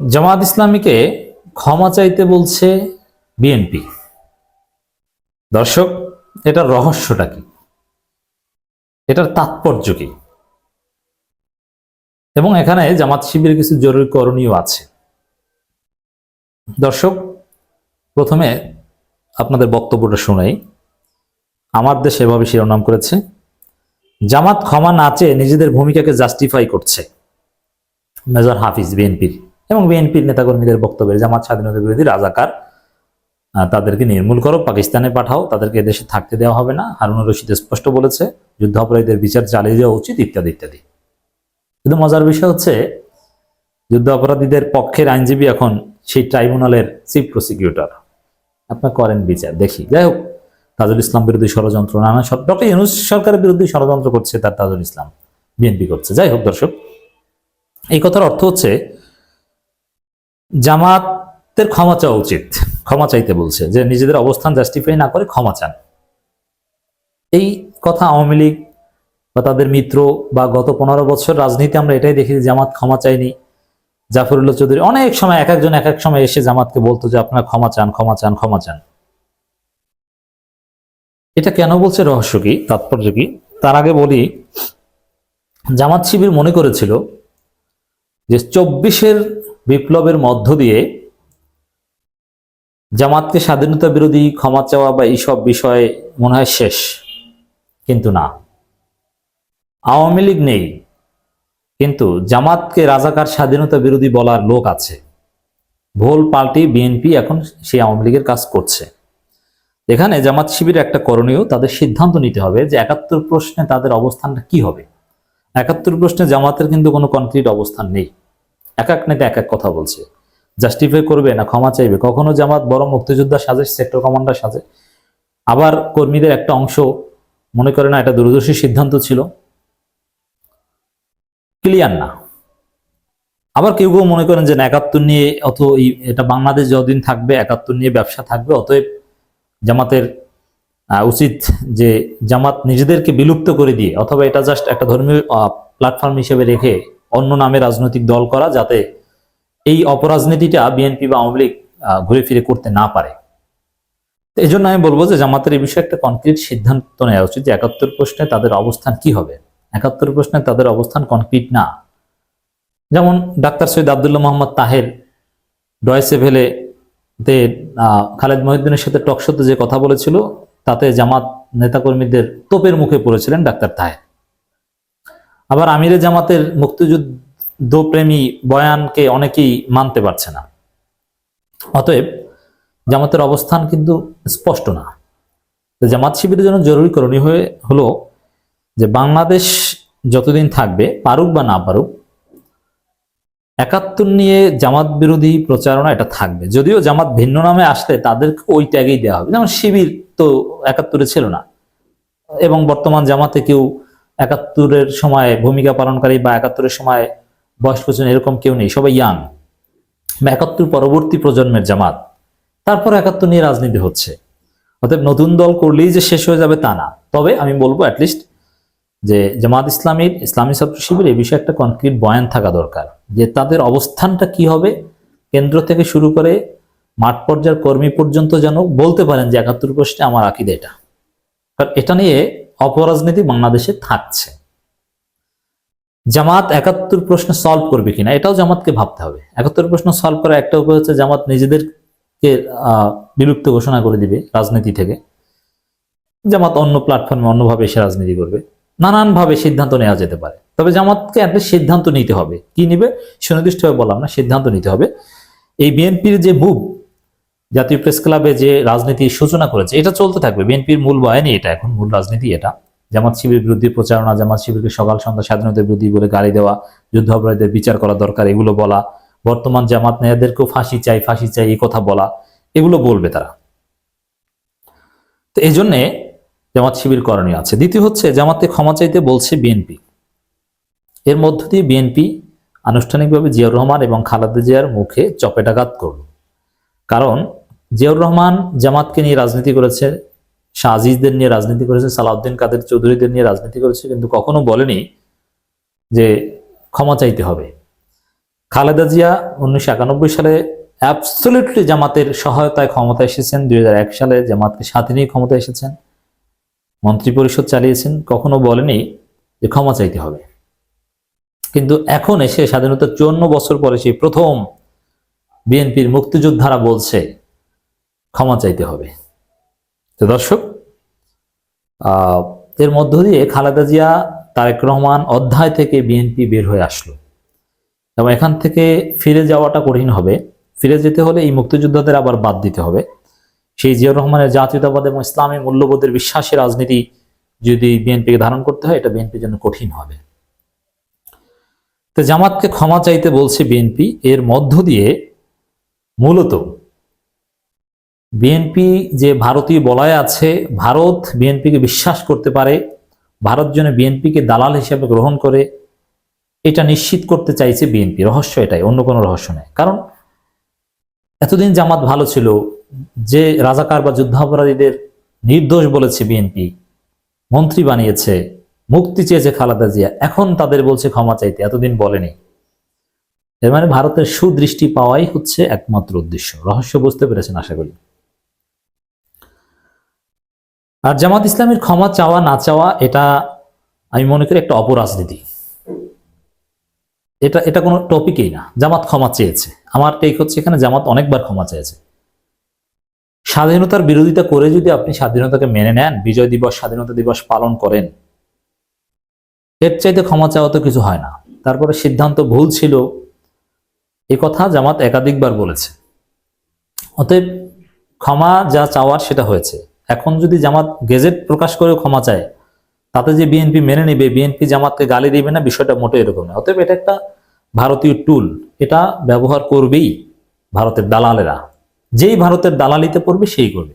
জামাত ইসলামীকে ক্ষমা চাইতে বলছে বিএনপি। দর্শক, এটার রহস্যটা কি? এটার তাৎপর্য কি? এবং এখানে জামাত শিবিরের কিছু জরুরি করণীয় আছে। দর্শক, প্রথমে আপনাদের বক্তব্যটা শোনাই আমার দেশ এভাবে শিরোনাম করেছে, জামাত ক্ষমা না চেয়ে নিজেদের ভূমিকাকে জাস্টিফাই করছে। মেজর হাফিজ বিএনপির এবং বিএনপির নেতাকর্মীদের বক্তব্যের জামাত স্বাধীনতা বিরোধী রাজাকার তাদেরকে নির্মূল করো, পাকিস্তানে পাঠাও, তাদেরকে দেশে থাকতে দেওয়া হবে না হারুন রশিদ স্পষ্ট বলেছে, যুদ্ধ অপরাধীদের বিচার চালিয়ে যাওয়া উচিত, ইত্যাদি ইত্যাদি। কিন্তু মজার বিষয় হচ্ছে, যুদ্ধ অপরাধীদের পক্ষের আইনজীবী এখন সেই ট্রাইব্যুনালের চিফ প্রসিকিউটর। আপনার করেন বিচার, দেখি। যাই হোক, তাজুল ইসলাম বিরোধী ষড়যন্ত্র, নানা ডক্টর ইউনুস সরকারের বিরুদ্ধে ষড়যন্ত্র করছে তার তাজুল ইসলাম, বিএনপি করছে। যাই হোক, দর্শক, এই কথার অর্থ হচ্ছে জামাতের ক্ষমা চাওয়া উচিত। ক্ষমা চাইতে বলছে যে নিজেদের অবস্থান জাস্টিফাই না করে ক্ষমা চান। এই কথা আওয়ামী লীগ বা তাদের মিত্র বা গত পনেরো বছর রাজনীতি আমরা এটাই দেখি জামাত ক্ষমা চাইনি জাফরুল্লাহ চৌধুরী অনেক সময়, এক একজন এক এক সময় এসে জামাতকে বলতো যে আপনারা ক্ষমা চান ক্ষমা চান ক্ষমা চান। এটা কেন বলছে রহস্য কি, তাৎপর্য কি? তার আগে বলি, জামাত শিবির মনে করেছিল যে চব্বিশের বিপ্লবের মধ্য দিয়ে জামাতকে স্বাধীনতা বিরোধী ক্ষমা চাওয়া বা এইসব বিষয়ে মনে হয় শেষ, কিন্তু না। আওয়ামী লীগ নেই, কিন্তু জামাতকে রাজাকার স্বাধীনতা বিরোধী বলার লোক আছে। ভোল পাল্টি বিএনপি এখন সেই আওয়ামী লীগের কাজ করছে। এখানে জামাত শিবির একটা করণীয়, তাদের সিদ্ধান্ত নিতে হবে যে একাত্তর প্রশ্নে তাদের অবস্থানটা কি হবে। একাত্তর প্রশ্নে জামাতের কিন্তু কোনো কনক্রিট অবস্থান নেই। এক এক নেতা এক এক কথা বলছে। জাস্টিফাই করবে না ক্ষমা চাইবে? কখনো জামাত বড় মুক্তিযোদ্ধা সাজে সেক্টর কমান্ডার সাজে? আবার কর্মীদের একটা অংশ মনে করে না এটা দূরদর্শী সিদ্ধান্ত ছিল। ক্লিয়ার না। আবার কেউ কেউ মনে করেন যে না, একাত্তর নিয়ে অত এটা বাংলাদেশ যতদিন থাকবে একাত্তর নিয়ে ব্যবসা থাকবে অতএব জামাতের উচিত যে জামাত নিজেদেরকে বিলুপ্ত করে দিয়ে অথবা এটা জাস্ট একটা ধর্মীয় প্ল্যাটফর্ম হিসেবে রেখে অন্য নামে রাজনৈতিক দল করা যাতে এই অপরাজনীতিটা বিএনপি বা আওয়ামী লীগ ঘুরে ফিরে করতে না পারে। এই জন্য আমি বলব যে জামাতের এই বিষয়ে একটা কনক্রিট সিদ্ধান্ত নেওয়া উচিত যে একাত্তর প্রশ্নে তাদের অবস্থান কি হবে। একাত্তর প্রশ্নে তাদের অবস্থান কনক্রিট না। যেমন ডাক্তার সৈয়দ আবদুল্লাহ মোহাম্মদ তাহের ডয়েসে ভেলে তে খালেদ মহিউদ্দিনের সাথে টকশোতে যে কথা বলেছিল, তাতে জামাত নেতাকর্মীদের তোপের মুখে পড়েছিলেন ডাক্তার তাহের। আবার আমিরে জামাতের মুক্তিযুদ্ধ প্রেমী বয়ানকে অনেকেই মানতে পারছে না। অতএব জামাতের অবস্থান কিন্তু স্পষ্ট না। জামাত শিবিরের জন্য জরুরি করণীয় হয়ে হলো যে বাংলাদেশ যতদিন থাকবে, পারুক বা না পারুক, একাত্তর নিয়ে জামাত বিরোধী প্রচারণা এটা থাকবে। যদিও জামাত ভিন্ন নামে আসলে তাদেরকে ওই ট্যাগেই দেওয়া হবে। যেমন শিবির তো একাত্তরে ছিল না। এবং বর্তমান জামাতে কেউ একাত্তরের সময় ভূমিকা পালনকারী বা একাত্তরের সময় বয়স্ক জন এরকম কেউ নেই, সবাই ইয়াং বা একাত্তর পরবর্তী প্রজন্মের জামাত। তারপর একাত্তর নিয়ে রাজনীতি হচ্ছে। অতএব নতুন দল করলেই যে শেষ হয়ে যাবে তা না। তবে আমি বলব অ্যাটলিস্ট যে জামাত ইসলামীর, ইসলামী ছাত্র শিবির এই বিষয়ে একটা কনক্রিট বয়ান থাকা দরকার। যে তাদের অবস্থানটা কি হবে, কেন্দ্র থেকে শুরু করে মাঠ পর্যায়ের কর্মী পর্যন্ত যেন বলতে পারেন যে একাত্তর প্রশ্নে আমার আকিদা এটা। কারণ এটা নিয়ে অপরাজনীতি বাংলাদেশে থাকছে। জামাত একাত্তর প্রশ্ন সলভ করবে কিনা, এটাও জামাতকে ভাবতে হবে। একাত্তর প্রশ্ন সলভ করার একটা উপায় হচ্ছে জামাত নিজেদেরকে বিলুপ্ত ঘোষণা করে দিবে রাজনীতি থেকে। জামাত অন্য প্ল্যাটফর্মে অন্যভাবে এসে রাজনীতি করবে। নানানভাবে সিদ্ধান্ত নেওয়া যেতে পারে। তবে জামাতকে একটা সিদ্ধান্ত নিতে হবে। কি নিবে? সুনির্দিষ্টভাবে বললাম না, সিদ্ধান্ত নিতে হবে। এই বিএনপির যে মুভ জাতীয় প্রেস ক্লাবে যে রাজনীতির সূচনা করেছে, এটা চলতে থাকবে। বিএনপির মূল বয়ানই এটা, এখন মূল রাজনীতি এটা। জামাত শিবির বিরুদ্ধে প্রচারণা, জামাত শিবিরকে সকাল সন্ধ্যা স্বাধীনতা বিরোধী বলে গালি দেওয়া, যুদ্ধ অপরাধীদের বিচার করা দরকার, এগুলো বলা, বর্তমান জামাত নেয়াদেরকেও ফাঁসি চাই ফাঁসি চাই এই কথা বলা, এগুলো বলবে তারা। তো এই জন্যে জামাত শিবির করণীয় আছে। দ্বিতীয় হচ্ছে জামাতে ক্ষমা চাইতে বলছে বিএনপি। এর মধ্য দিয়ে বিএনপি আনুষ্ঠানিকভাবে জিয়াউর রহমান এবং খালেদা জিয়ার মুখে চপেটাঘাত করল। কারণ জিয়াউর রহমান জামাতকে নিয়ে রাজনীতি করেছে, শাহ আজিজদের নিয়ে রাজনীতি করেছে, সালাউদ্দিন কাদের চৌধুরীদের নিয়ে রাজনীতি করেছে, কিন্তু কখনো বলেনি যে ক্ষমা চাইতে হবে। খালেদা জিয়া উনিশশো একানব্বই সালে অ্যাবসলিউটলি জামাতের সহায়তায় ক্ষমতা এসেছেন, দুই হাজার এক সালে জামাতকে সাথে নিয়ে ক্ষমতা এসেছেন, মন্ত্রী পরিষদ চালিয়েছেন, কখনো বলেনি যে ক্ষমা চাইতে হবে। কিন্তু এখন এসে স্বাধীনতার চুয়ান্ন বছর পরে সেই প্রথম বিএনপির মুক্তিযোদ্ধারা বলছে ক্ষমা চাইতে হবে। তো দর্শক এর মধ্য দিয়ে খালেদা জিয়া, তারেক রহমান অধ্যায় থেকে বিএনপি বের হয়ে আসলো। এবং এখান থেকে ফিরে যাওয়াটা কঠিন হবে। ফিরে যেতে হলে এই মুক্তিযোদ্ধাদের আবার বাদ দিতে হবে। সেই জিয়াউর রহমানের জাতীয়তাবাদ এবং ইসলামী মূল্যবোধের বিশ্বাসী রাজনীতি যদি বিএনপিকে ধারণ করতে হয়, এটা বিএনপির জন্য কঠিন হবে। তো জামাতকে ক্ষমা চাইতে বলছে বিএনপি এর মধ্য দিয়ে মূলত বিএনপি যে ভারতীয় বলায় আছে, ভারত বিএনপিকে বিশ্বাস করতে পারে, ভারত যেন বিএনপিকে দালাল হিসেবে গ্রহণ করে, এটা নিশ্চিত করতে চাইছে বিএনপি রহস্য এটাই, অন্য কোনো রহস্য নেই কারণ এতদিন জামাত ভালো ছিল যে রাজাকার বা যুদ্ধাপরাধীদের নির্দোষ বলেছে বিএনপি মন্ত্রী বানিয়েছে, মুক্তি চেয়েছে খালেদা জিয়া, এখন তাদের বলছে ক্ষমা চাইতে, এতদিন বলেনি। এর মানে ভারতের সুদৃষ্টি পাওয়াই হচ্ছে একমাত্র উদ্দেশ্য। রহস্য বুঝতে পেরেছেন, আশা করি। আর জামাত ইসলামের ক্ষমা চাওয়া না চাওয়া, এটা আমি মনে করি একটা অপরাজনীতি এটা এটা কোনো টপিকই না। জামাত ক্ষমা চেয়েছে। আমার টেক হচ্ছে এখানে জামাত অনেকবার ক্ষমা চেয়েছে। স্বাধীনতার বিরোধিতা করে যদি আপনি স্বাধীনতাকে মেনে নেন, বিজয় দিবস, স্বাধীনতা দিবস পালন করেন, এর চাইতে ক্ষমা চাওয়া তো কিছু হয় না। তারপরে সিদ্ধান্ত ভুল ছিল। এ কথা জামাত একাধিকবার বলেছে। অতএব ক্ষমা যা চাওয়ার সেটা হয়েছে। এখন যদি জামাত গেজেট প্রকাশ করে ক্ষমা চায়, তাতে যে বিএনপি মেনে নেবে বিএনপি জামাতকে গালি দিবে না, বিষয়টা মোটে এরকম না। অতএব এটা একটা ভারতীয় টুল এটা ব্যবহার করবেই ভারতের দালালেরা। যেই ভারতের দালালিতে পড়বে সেই করবে।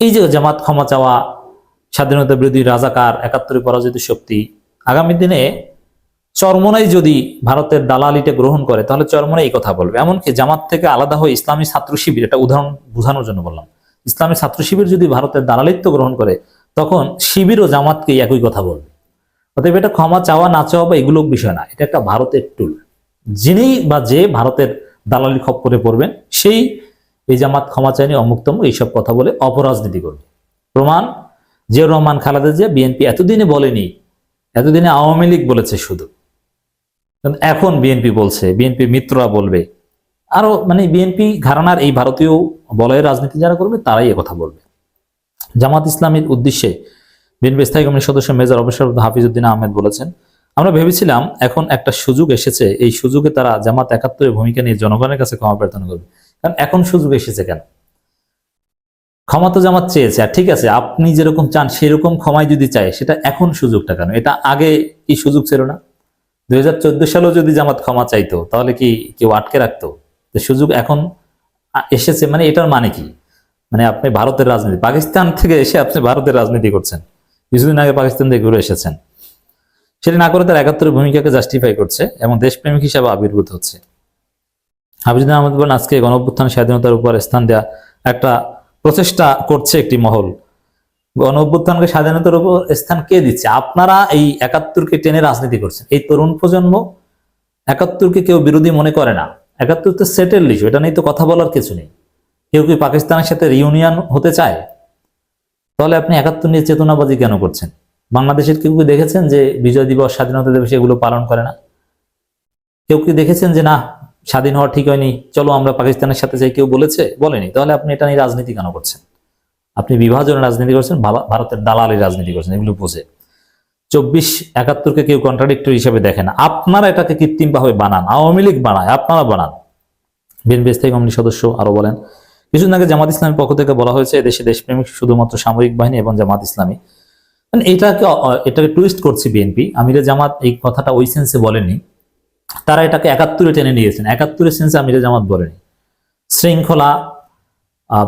এই যে জামাত ক্ষমা চাওয়া, স্বাধীনতা বিরোধী রাজাকার একাত্তরে পরাজিত শক্তি, আগামী দিনে চরমনাই যদি ভারতের দালালিটা গ্রহণ করে, তাহলে চরমনাই এই কথা বলবে। এমনকি জামাত থেকে আলাদা হয়ে ইসলামী ছাত্র শিবির, এটা উদাহরণ বোঝানোর জন্য বললাম। ইসলামী ছাত্র শিবির যদি ভারতের দালালিত্ব গ্রহণ করে, তখন শিবির ও জামাতকে একই কথা বলবে। অতএব এটা ক্ষমা চাওয়া, না চাওয়া বা এগুলো বিষয় না, এটা একটা ভারতের টুল যিনি বা যে ভারতের দালালি খপ্পরে পড়বেন, সেই এই জামাত ক্ষমা চায়নি, অমুক্তম, এইসব কথা বলে অপরাজনীতি করবে। প্রমাণ, জিয়াউর রহমান, খালেদা জিয়া, বিএনপি এতদিনে বলেনি, এতদিনে আওয়ামী লীগ বলেছে শুধু। এখন বিএনপি বলছে বিএনপি মিত্ররা বলবে আরও মানে বিএনপি ঘরানার এই ভারতীয় বলয়ের রাজনীতি যারা করবে, তারাই কথা বলবে। জামাত ইসলামের উদ্দেশ্যে বিএনপি স্থায়ী কমিটির সদস্য মেজর অবসর হাফিজউদ্দিন আহমেদ বলেছেন, আমরা ভেবেছিলাম এখন একটা সুযোগ এসেছে, এই সুযোগে তারা জামাত একাত্তরের ভূমিকা নিয়ে জনগণের কাছে ক্ষমা প্রার্থনা করবে। কারণ এখন সুযোগ এসেছে কেন? ক্ষমা তো জামাত চেয়েছে, আর ঠিক আছে, আপনি যেরকম চান সেরকম ক্ষমায় যদি চায়, সেটা এখন সুযোগটা কেন? এটা আগে কি সুযোগ ছিল না। দুই হাজার চোদ্দ সালেও যদি জামাত ক্ষমা চাইতো, তাহলে কি কেউ আটকে রাখতো? তো সুযোগ এখন এসেছে মানে এটার মানে কি? মানে আপনি ভারতের রাজনীতি, পাকিস্তান থেকে এসে আপনি ভারতের রাজনীতি করছেন। কিছুদিন আগে পাকিস্তান থেকে ঘুরে এসেছেন। সেটা না করে তার একাত্তরের ভূমিকাকে জাস্টিফাই করছে এবং দেশপ্রেমিক হিসাবে আবির্ভূত হচ্ছে। হাফিজুদ্দিন আহমদ বলেন, আজকে গণঅভ্যুত্থান, স্বাধীনতার উপর স্থান দেওয়া একটা প্রচেষ্টা করছে একটি মহল। গণ অভ্যুত্থানকে স্বাধীনতার উপর স্থান কে দিচ্ছে? আপনারা এই একাত্তরকে টেনে রাজনীতি করছেন। এই তরুণ প্রজন্ম একাত্তরকে কেউ বিরোধী মনে করে না। একাত্তর তো সেটেল ইস্যু এটা নিয়ে তো কথা বলার কিছু নেই। কেউ কি পাকিস্তানের সাথে রিউনিয়ন হতে চায়? তাহলে আপনি একাত্তর নিয়ে চেতনাবাজি কেন করছেন? বাংলাদেশের কেউ কি দেখেছেন যে বিজয় দিবস, স্বাধীনতা দিবস এগুলো পালন করে না? কেউ কি দেখেছেন যে না, স্বাধীন হওয়া ঠিক হয়নি, চলো আমরা পাকিস্তানের সাথে যাই, কেউ বলেছে? বলেনি। তাহলে আপনি এটা নিয়ে রাজনীতি কেন করছেন? আপনি বিভাজনের রাজনীতি করছেন ভারতের দালালের রাজনীতি করছেন, এগুলো বোঝে। চব্বিশ একাত্তরকে কেউ কন্ট্রাডিক্টরি হিসেবে দেখে না। আপনারা এটাকে কৃত্রিম ভাবে বানান, আওয়ামী লীগ বানায়, আপনারা বানান। বিএনপি স্থায়ী কমিটির সদস্য আরও বলেন, কিছুদিন আগে জামাত ইসলামের পক্ষ থেকে বলা হয়েছে দেশে দেশপ্রেমিক শুধুমাত্র সামরিক বাহিনী এবং জামাত ইসলামী। মানে এটাকে এটাকে টুইস্ট করছে বিএনপি আমিরে জামাত এই কথাটা ওই সেন্সে বলেনি। তারা এটাকে একাত্তরে টেনে নিয়েছেন। একাত্তরের সেন্সে আমিরে জামাত বলেনি। শৃঙ্খলা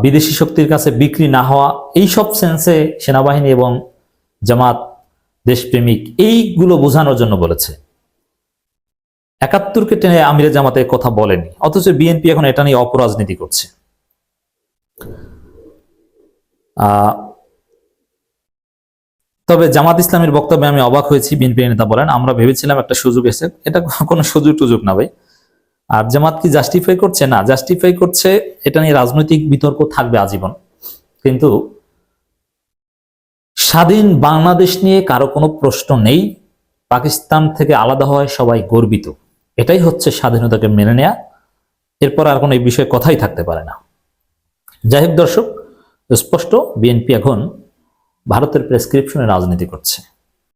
বিদেশি শক্তির কাছে বিক্রি না হওয়া এই সব সেন্সে সেনাবাহিনী এবং জামাত দেশপ্রেমিক এইগুলো বোঝানোর জন্য বলেছে। একাত্তরকে টেনে আমিরে জামাতে কথা বলেনি, অথচ বিএনপি এখন এটা নিয়ে অপরাজনীতি করছে। তবে জামাত ইসলামের বক্তব্যে আমি অবাক হয়েছি, বিএনপি নেতা বলেন, আমরা ভেবেছিলাম একটা সুযোগ এসে, এটা কোনো সুযোগ টুযোগ না ভাই। আর জামাত কি জাস্টিফাই করছে? না, জাস্টিফাই করছে, এটা নিয়ে রাজনৈতিক বিতর্ক থাকবে আজীবন। কিন্তু স্বাধীন বাংলাদেশ নিয়ে কারও কোনো প্রশ্ন নেই। পাকিস্তান থেকে আলাদা হয় সবাই গর্বিত। এটাই হচ্ছে স্বাধীনতাকে মেনে নেয়া। এরপর আর কোনো এই বিষয়ে কথাই থাকতে পারে না। যাই হোক দর্শক, স্পষ্ট, বিএনপি এখন ভারতের প্রেসক্রিপশনে রাজনীতি করছে।